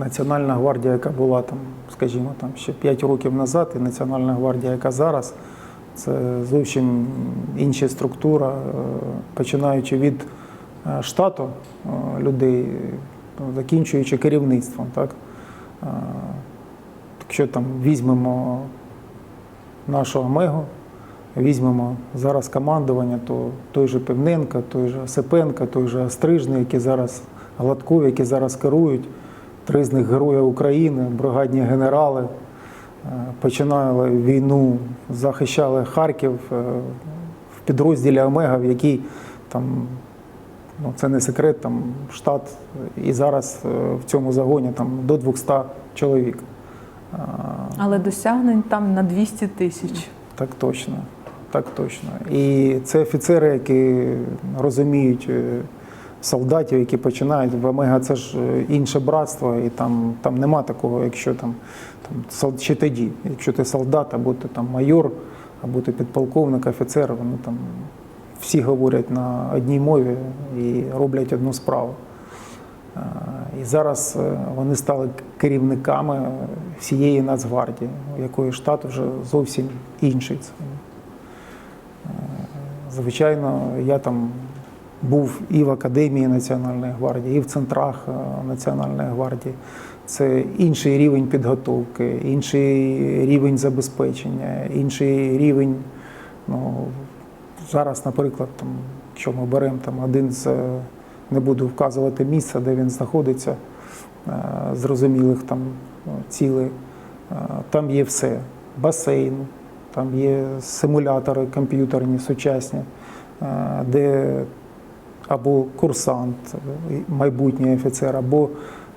Національна гвардія, яка була там, скажімо, там ще 5 років назад, і Національна гвардія, яка зараз, це зовсім інша структура, е, починаючи від е, штату е, людей, закінчуючи керівництвом. Так? Якщо там візьмемо нашого Мегу, візьмемо зараз командування, то той же Пивненко, той же Сипенко, той же Стрижний, які зараз Гладков, які зараз керують, три з них герої України, бригадні генерали, е, починали війну, захищали Харків е, в підрозділі Омега, в якій там, ну це не секрет, там штат і зараз е, в цьому загоні там до 200 чоловік. Але досягнень там на 200 тисяч. так точно, так точно. І це офіцери, які розуміють солдатів, які починають в Омега, це ж е, інше братство, і там, там нема такого, якщо там, там чи тоді, якщо ти солдат, або ти там майор, або ти підполковник, офіцер, вони там всі говорять на одній мові і роблять одну справу. Е, І зараз е, вони стали керівниками всієї Нацгвардії, у якої штат вже зовсім інший. Звичайно, я там був і в Академії Національної гвардії, і в центрах е, Національної гвардії. Це інший рівень підготовки, інший рівень забезпечення, інший рівень. Ну, зараз, наприклад, там, якщо ми беремо там, один з, е, не буду вказувати місце, де він знаходиться, е, зрозумілих там ну, цілей, там є все. Басейн, там є симулятори комп'ютерні, сучасні, де або курсант, майбутній офіцер, або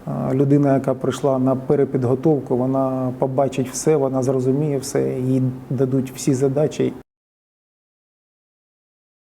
е, людина, яка прийшла на перепідготовку, вона побачить все, вона зрозуміє все, їй дадуть всі задачі,